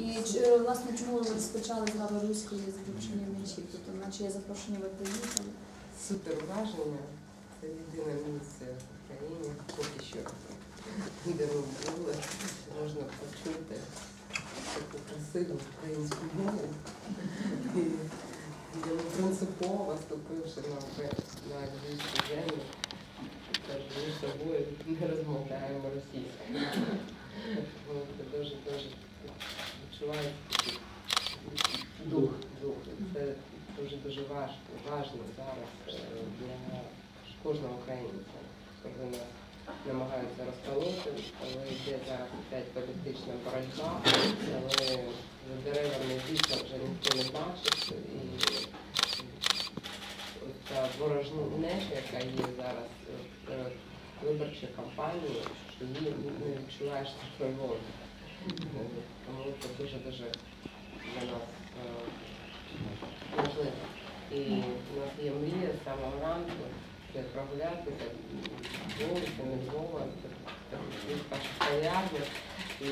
І чи, власне чому ви розпочали з Гави Руської з вручення м'ячів? Тобто, наче є запрошення, ви приїхали. Супер враження. Це єдине місце в Україні, поки що, де ми були, можна почути таку красиву українську мову. І я принципово ступивши на львівську землю, кажу, ми з тобою не розмовляємо російською. Це дуже дуже дух, дух. Це дуже дуже важко, важливо зараз е, для кожного українця, коли нас намагаються розпалити, коли йде зараз опять політична боротьба, але за деревами дійсно вже ніхто не бачить і ця ворожнеча, яка є зараз е, перед виборчою кампанією, її не відчуваєш такої волі. Тому це дуже дуже для нас е, важливо. І у нас є мрія з самого ранку, де прогулятися вулицями Львова, перших кав'ярнях і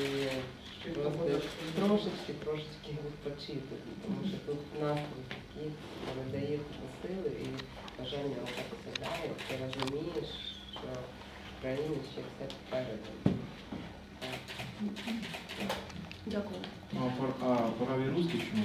просто трошечки, трошечки відпочити, тому що тут настрій такий, дає сили і бажання рухатися далі, ти розумієш, що в країні ще все попереду. Дякую. А, пор- а праві русські чому?